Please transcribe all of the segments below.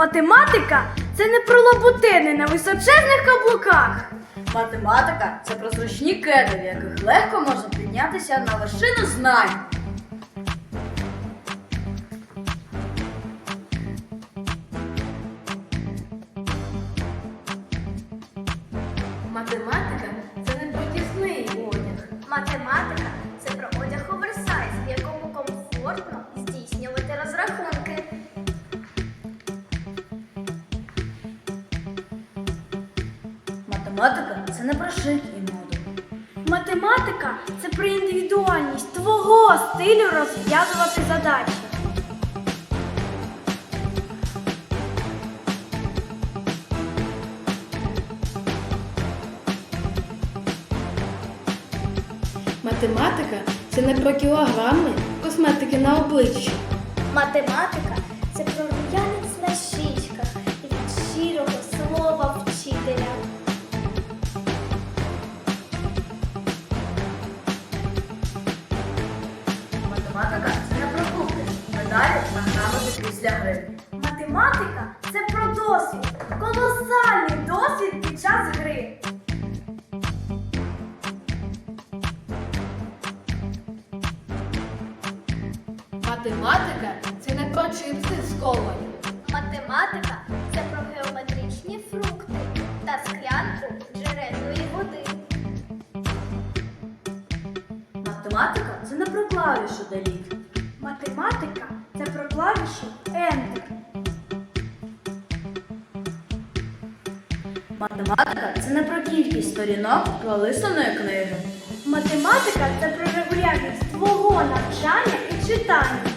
Математика це не про лоботини на височезних каблуках. Математика це про зручні кеди, в яких легко можна піднятися на вершину знань. Математика це не про тісний одяг. Математика Математика це не про шик і моду. Математика це про індивідуальність твого стилю розв'язувати задачі. Математика це не про кілограми косметики на обличчі. Математика це про рум'янець на щічках і від щирого Математика це не про кубки, медалі та грамоти після гри. Математика це про досвід, колосальний досвід під час гри. Математика це не про чипси з колою. Математика це про геометричні фрукти та склянку джерельної води. Математика клавішу деліть. Математика це про клавішу Enter. Математика це не про кількість сторінок пролистаної книги. Математика це про регулярність твого навчання і читання.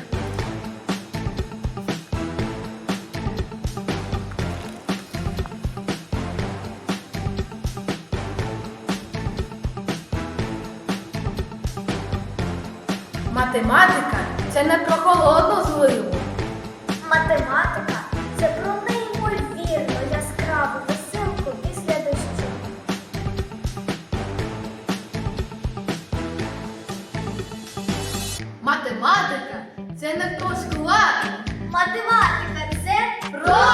Математика це не про холодну зливу. Математика це про неймовірно яскраву веселку після дощу. Математика це не про склад. Математика це Про